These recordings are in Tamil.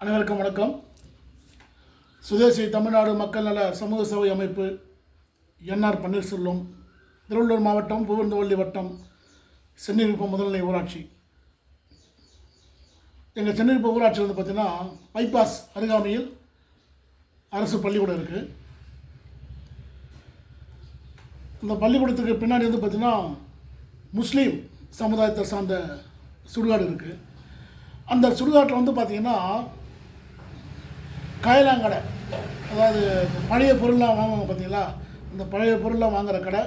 அனைவருக்கும் வணக்கம். சுதேசி தமிழ்நாடு மக்கள் நல சமூக சேவை அமைப்பு என்ஆர் பன்னீர்செல்வம் திருவள்ளூர் மாவட்டம் பூவிருந்தவள்ளி வட்டம் சென்னிருப்பம் முதல்நிலை ஊராட்சி. எங்கள் சென்னிருப்ப ஊராட்சி வந்து பார்த்திங்கன்னா பைபாஸ் அருகாமையில் அரசு பள்ளிக்கூடம் இருக்குது இந்த பள்ளிக்கூடத்துக்கு பின்னாடி வந்து பார்த்திங்கன்னா முஸ்லீம் சமுதாயத்தை சார்ந்த சுடுகாடு இருக்குது அந்த சுடுகாட்டில் வந்து பார்த்திங்கன்னா காயலாங்கடை அதாவது பழைய பொருள்லாம் வாங்குவாங்க பார்த்தீங்களா? அந்த பழைய பொருள்லாம் வாங்குகிற கடை.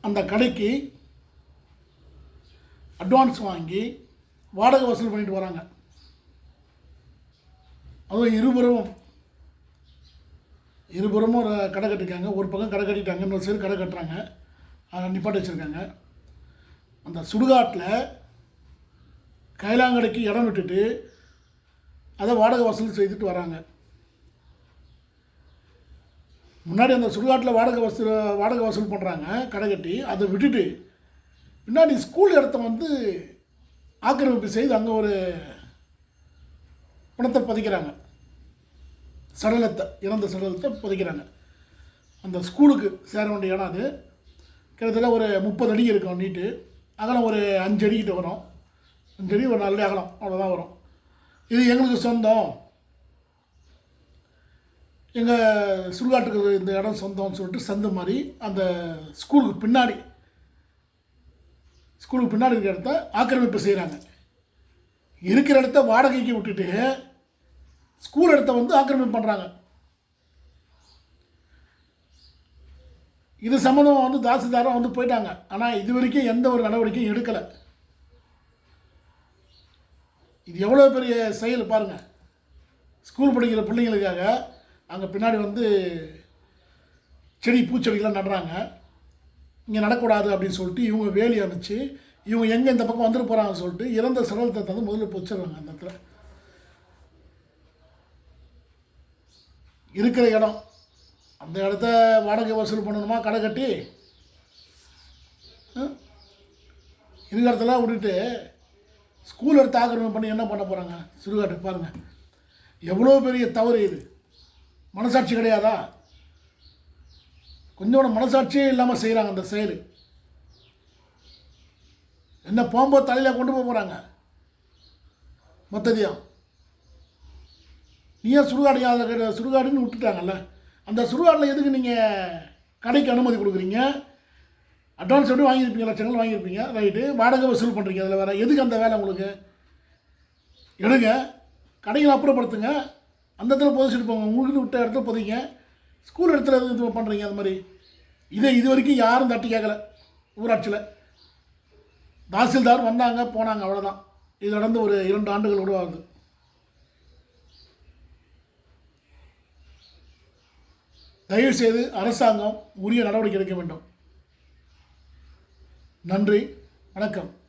அந்த கடைக்கு அட்வான்ஸ் வாங்கி வாடகை வசூல் பண்ணிட்டு வராங்க. அதுவும் இருபுறமும். இருபுறமும் ஒரு கடை கட்டிருக்காங்க ஒரு பக்கம் கடை கட்டிட்டாங்க. இன்னொரு சைடு கடை கட்டுறாங்க. அதை நிப்பாட்டி வச்சுருக்காங்க. அந்த சுடுகாட்டில் கைலாங்கடைக்கு இடம் விட்டுட்டு அதை வாடகை வசூல் செய்துட்டு வராங்க. முன்னாடி அந்த சுடுகாட்டில் வாடகை வசூல் வாடகை வசூல் பண்ணுறாங்க கடை கட்டி அதை விட்டுட்டு பின்னாடி ஸ்கூல் இடத்த வந்து ஆக்கிரமிப்பு செய்து அங்கே ஒரு பணத்தை பதிக்கிறாங்க. சடலத்தை இறந்த சடலத்தை புதைக்கிறாங்க. அந்த ஸ்கூலுக்கு சேர வேண்டிய இடம் அது. கிட்டத்தட்ட ஒரு முப்பது அடி இருக்கும் நீட்டு. அகலம் ஒரு அஞ்சு அடிக்கிட்ட வரும். அஞ்சடி ஒரு நாலு அடி அகலம். அவ்வளோதான் வரும். இது எங்களுக்கு சொந்தம். எங்கள் சுடுகாட்டுக்கு இந்த இடம் சொந்தம்னு சொல்லிட்டு சந்து மாதிரி அந்த ஸ்கூலுக்கு பின்னாடி ஸ்கூலுக்கு பின்னாடி இருக்கிற இடத்த ஆக்கிரமிப்பு செய்கிறாங்க இருக்கிற இடத்த வாடகைக்கு விட்டுட்டு ஸ்கூல் இடத்த வந்து ஆக்கிரமிப்பு பண்ணுறாங்க இது சம்மந்தமாக வந்து தாசில்தாரம் வந்து போயிட்டாங்க. ஆனால் இது வரைக்கும் எந்த ஒரு நடவடிக்கையும் எடுக்கலை. இது எவ்வளோ பெரிய செயல் பாருங்கள் ஸ்கூல் படிக்கிற பிள்ளைங்களுக்காக அங்கே பின்னாடி வந்து செடி பூச்செடிகள்லாம் நடுறாங்க. இங்கே நடக்கூடாது அப்படின்னு சொல்லிட்டு இவங்க வேலி அமைச்சு இவங்க எங்கே இந்த பக்கம் வந்துட்டு போகிறாங்கன்னு சொல்லிட்டு இறந்த சடலத்தை வந்து முதல்ல பொச்சிடுறாங்க அந்த இடத்துல. இருக்கிற இடம். அந்த இடத்த வாடகை வசூல் பண்ணணுமா? கடை கட்டி? ஆ? இருக்கிற இடத்துல விட்டுட்டு ஸ்கூல் எடுத்து ஆக்கிரமிப்பு பண்ணி என்ன பண்ண போகிறாங்க சுடுகாட்டு பாருங்கள் எவ்வளோ பெரிய தவறு இது. மனசாட்சி கிடையாதா? கொஞ்சோட மனசாட்சியே இல்லாமல் செய்கிறாங்க அந்த செயல். என்ன போகும்போது தலையில் கொண்டு போக போகிறாங்க மொத்தத்தையும் நீ ஏன் சுடுகாடு யாத சுடுகாடுன்னு விட்டுட்டாங்கல்ல? அந்த சுடுகாட்டில் எதுக்கு நீங்கள் கடைக்கு அனுமதி கொடுக்குறீங்க? அட்வான்ஸ் எப்படி வாங்கியிருப்பீங்க லட்சங்கள் வாங்கியிருப்பீங்க. ரைட்டு. வாடகை வசூல் பண்ணுறீங்க அதில் வேறு எதுக்கு அந்த வேலை உங்களுக்கு? எடுங்க. கடைகளை அப்புறப்படுத்துங்க. அந்த இடத்துல புதைச்சிட்டு போங்க உங்களுக்கு விட்ட இடத்துல புதைங்க. ஸ்கூல் இடத்துல எதுக்கு இது பண்ணுறீங்க அந்த மாதிரி? இதை இது வரைக்கும் யாரும் தட்டி கேட்கல ஊராட்சியில். தாசில்தார் வந்தாங்க போனாங்க அவ்வளோதான் இது நடந்து ஒரு இரண்டு ஆண்டுகள் உருவாகுது. தயவுசெய்து அரசாங்கம் உரிய நடவடிக்கை எடுக்க வேண்டும். நன்றி வணக்கம்.